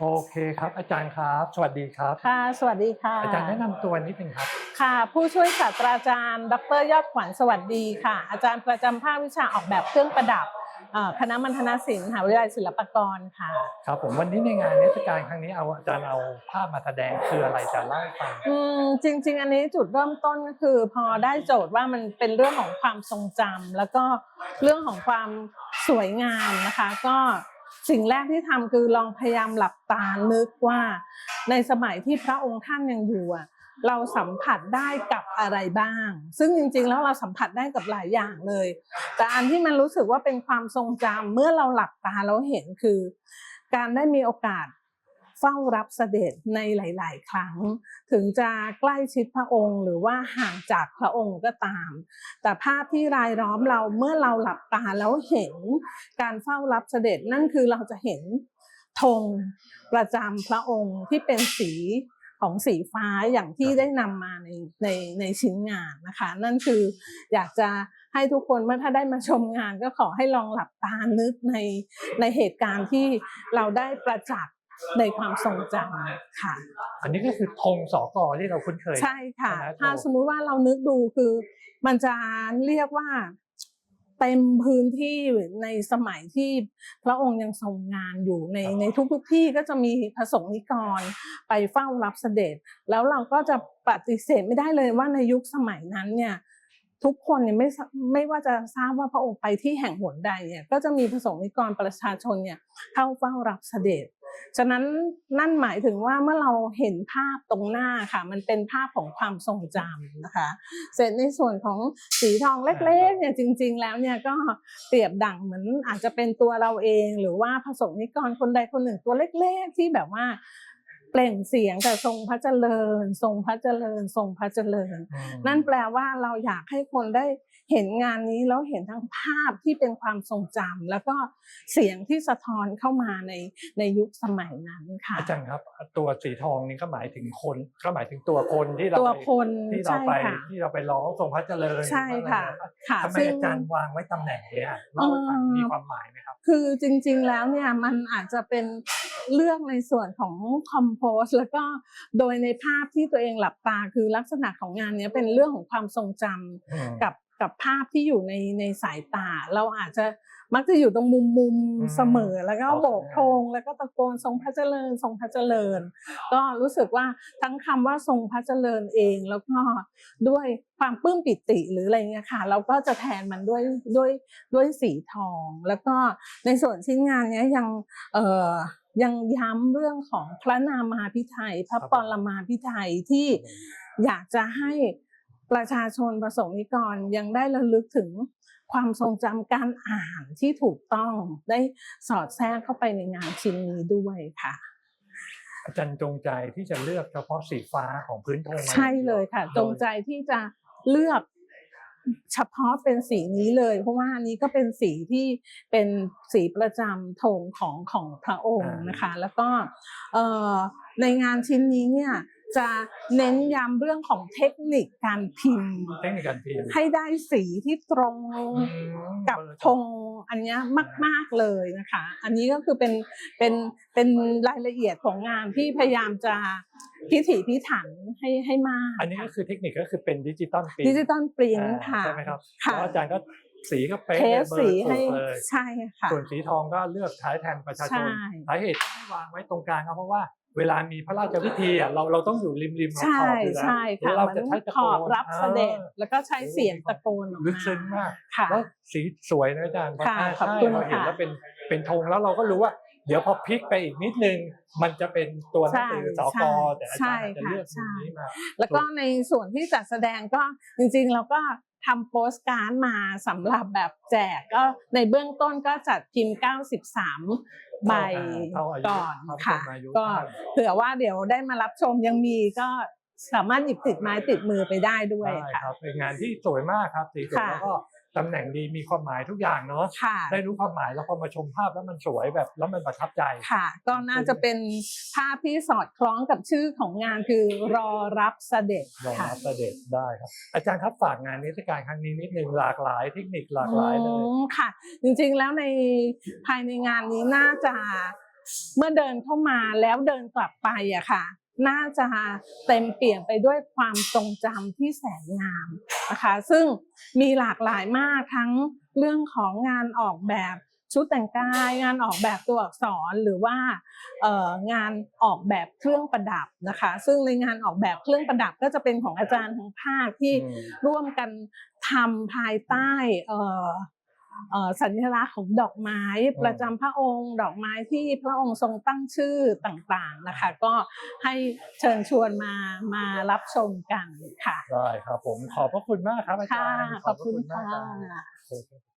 โอเคครับ อาจารย์ครับ สวัสดีครับ ค่ะ สวัสดีค่ะ อาจารย์แนะนำตัวนิดนึงครับ ค่ะ ผู้ช่วยศาสตราจารย์ ดรยอดขวัญสวัสดีค่ะ อาจารย์ประจำภาควิชาออกแบบเครื่องประดับเอ่อคณะมัณฑนศิลป์มหาวิทยาลัยศิลปากรค่ะ ครับผมวันนี้ในงานเทศกาลครั้งนี้เอาอาจารย์เอาภาพมาแสดงคืออะไรอาจารย์เล่าให้ฟัง อืมจริง ๆ อันนี้จุดเริ่มต้นก็คือ พอได้โจทย์ว่ามันเป็นเรื่องของความทรงจำแล้วก็เรื่องของความสวยงามนะคะ ก็ สิ่งแรกที่ทำคือลองพยายามหลับตานึกว่า ในสมัยที่พระองค์ท่านยังอยู่อะเราสัมผัสได้กับอะไรบ้าง ซึ่งจริงๆ แล้วเราสัมผัสได้กับหลายอย่างเลย แต่อันที่มันรู้สึกว่าเป็นความทรงจำเมื่อเราหลับตาแล้วเห็นคือ การได้มีโอกาส เฝ้ารับเสด็จในหลาย ๆ ครั้ง ถึงจะใกล้ชิดพระองค์หรือว่าห่างจากพระองค์ก็ตาม แต่ภาพที่รายล้อมเราเมื่อเราหลับตาแล้วเห็นการเฝ้ารับเสด็จนั่นคือเราจะเห็นธงประจำพระองค์ที่เป็นสีของสีฟ้าอย่างที่ได้นำมาในในในชิ้นงานนะคะ นั่นคืออยากจะให้ทุกคนเมื่อถ้าได้มาชมงานก็ขอให้ลองหลับตานึกในในเหตุการณ์ที่เราได้ประจักษ์ ในความทรงจำค่ะ อันนี้ก็คือธงสกที่เราคุ้นเคย ใช่ค่ะใช่ไหมถ้าสมมุติว่าเรานึกดูคือมันจะเรียกว่าเต็มพื้นที่ในสมัยที่พระองค์ยังทรงงานอยู่ในในทุกๆที่ก็จะมีพระสงฆ์นิกรไปเฝ้ารับเสด็จ แล้วเราก็จะปฏิเสธไม่ได้เลยว่าในยุคสมัยนั้นเนี่ยทุกคนเนี่ยไม่ทราไม่ว่าจะทราบว่าพระองค์ไปที่แห่งหนใดเนี่ยก็จะมีพระสงฆ์นิกรประชาชนเนี่ยเข้าเฝ้ารับเสด็จ ฉะนั้นนั่นหมายถึงว่าเมื่อเราเห็นภาพตรงหน้าค่ะ มันเป็นภาพของความทรงจำนะคะ เสร็จในส่วนของสีทองเล็กๆเนี่ยจริง ๆ แล้วเนี่ยก็เปรียบดั่งเหมือนอาจจะเป็นตัวเราเอง หรือว่าพระสงฆ์นิกรคนใดคนหนึ่งตัวเล็กๆ ที่แบบว่าเปล่งเสียงแต่ทรงพระเจริญ ทรงพระเจริญ ทรงพระเจริญ นั่นแปลว่าเราอยากให้คนได้ เห็นงานนี้แล้วเห็นทั้งภาพที่เป็นความทรงจำแล้วก็เสียงที่สะท้อนเข้ามาในในยุคสมัยนั้นค่ะอาจารย์ครับ ตัวสีทองนี่ก็หมายถึงคนก็หมายถึงตัวคนที่เราตัวไปคนที่เราใช่ไปค่ะที่เราไปร้องทรงพระเจริญใช่ค่ะหรือว่าอะไรนค่ะทำไมซึ่งอาจารย์วางไว้ตำแหน่งเนี้ยเล่าให้ฟังเอ่อมีความหมายไหมครับ คือจริง ๆแล้วเนี่ยมันอาจจะเป็นเรื่องในส่วนของคอมโพสแล้วก็โดยในภาพที่ตัวเองหลับตาคือลักษณะของงานเนี้ยเป็นเรื่องของความทรงจำอืมกับ กับภาพที่อยู่ในในสายตา เราอาจจะมักจะอยู่ตรงมุมมุมอืมเสมอแล้วก็โอเคโบกธงแล้วก็ตะโกนทรงพระเจริญ ทรงพระเจริญ ก็รู้สึกว่าทั้งคำว่าทรงพระเจริญเอง แล้วก็ด้วยความปลื้มปิติหรืออะไรเงี้ยค่ะ เราก็จะแทนมันด้วยด้วยด้วยสีทอง แล้วก็ในส่วนชิ้นงานเนี้ยยังเอ่อยังย้ำเรื่องของพระนามาพิไทยพระปรมาพิไทยที่อยากจะให้ ประชาชนประสงค์นิกรยังได้ระลึกถึงความทรงจำการอ่านที่ถูกต้องได้สอดแทรกเข้าไปในงานชิ้นนี้ด้วยค่ะ อาจารย์จงใจที่จะเลือกเฉพาะสีฟ้าของพื้นธงมาใช่เลยค่ะโดจงใจที่จะเลือกเฉพาะเป็นสีนี้เลย เพราะว่าอันนี้ก็เป็นสีที่เป็นสีประจำธงของของพระองค์นะคะ แล้วก็เอ่อในงานชิ้นนี้เนี่ย จะเน้นย้ำเรื่องของเทคนิคการพิมพ์ เทคนิคการพิมพ์ ให้ได้สีที่ตรงอืมกับธงอันเนี้ยมาก ๆเลยนะคะ อันนี้ก็คือเป็นเป็นเป็นรายละเอียดของงานที่พยายามจะพิถีพิถันให้ให้มาก อันนี้ก็คือเทคนิคก็คือเป็นดิจิตอลพิมพ์ดิจิตอลปรินอ่าท์ค่ะใช่ไหมครับค่ะแล้วอาจารย์ก็ สีก็เป๊ะเทเลยสเบอสีร์ถูให้กเลยใช่ค่ะ ส่วนสีทองก็เลือกใช้แทนประชาชนใช่ สาเหตุที่ไม่วางไว้ตรงกลางครับเพราะว่าเวลามีพระราชพิธีอะเราเราต้องอยู่ริมริมๆขอบใช่ๆอยู่แล้ว ใช่แล้ค่ะวเราเหมืจะอนใช้ตะขโกอบนรับเสด็จอ่า แล้วก็ใช้เสียงตะโกนออกลึกมา ซึ้งมาก ค่ะ แล้วสีสวยนะอาจารย์ค่ะใช่ขอบคุณเราเห็นค่ะแล้วเป็นเป็นธงแล้วเราก็รู้ว่า เดี๋ยวพอพลิกไปอีกนิดนึง มันจะเป็นตัวหนังสือสกแต่อาจารย์อาจจะเลือกใช่มุมนี้มา แล้วก็ในส่วนที่จัดแสดงก็จริงๆเราก็ ทำโปสการ์ดมาสำหรับแบบแจกก็ในเบื้องต้นก็จัดพิมพ์ 93 ใบเท่าอายุก่อนเท่าค่ะอายุก็ท่านเผื่อว่าเดี๋ยวได้มารับชมยังมีก็สามารถหยิบติดไม้ติดมือไปได้ด้วยได้ค่ะครับเป็นงานที่สวยมากครับสีสวยค่ะแล้วก็ ตำแหน่งดีมีความหมายทุกอย่างเนาะค่ะ ได้รู้ความหมายแล้วพอมาชมภาพแล้วมันสวยแบบแล้วมันประทับใจ ค่ะ ก็น่าจะเป็นภาพที่สอดคล้องกับชื่อของงานคือรอรับเสด็จรองค่ะรับเสด็จได้ครับ อาจารย์ครับฝากงานนิทรรศการครั้งนี้นิดนึงหลากหลายเทคนิคหลากหลายเลย อืมค่ะ จริงๆแล้วในภายในงานนี้น่าจะเมื่อเดินเข้ามาแล้วเดินกลับไปอะค่ะ น่าจะเต็มเปี่ยมไปด้วยความทรงจำที่แสนงามนะคะซึ่งมีหลากหลายมากทั้งเรื่องของงานออกแบบชุดแต่งกายงานออกแบบตัวอักษรหรือว่าเอ่องานออกแบบเครื่องประดับนะคะ ซึ่งในงานออกแบบเครื่องประดับก็จะเป็นของอาจารย์ทั้งภาคที่อืมร่วมกันทำภายใต้เอ่อเอ่อ สัญลักษณ์ของดอกไม้ประจำพระองค์ ดอกไม้ที่พระองค์ทรงตั้งชื่อต่างๆนะคะ ก็ให้เชิญชวนมามารับชมกันค่ะได้ครับผมขอบพระคุณมากครับอาจาค่ะรย์ขอบคุณมากค่ะรับ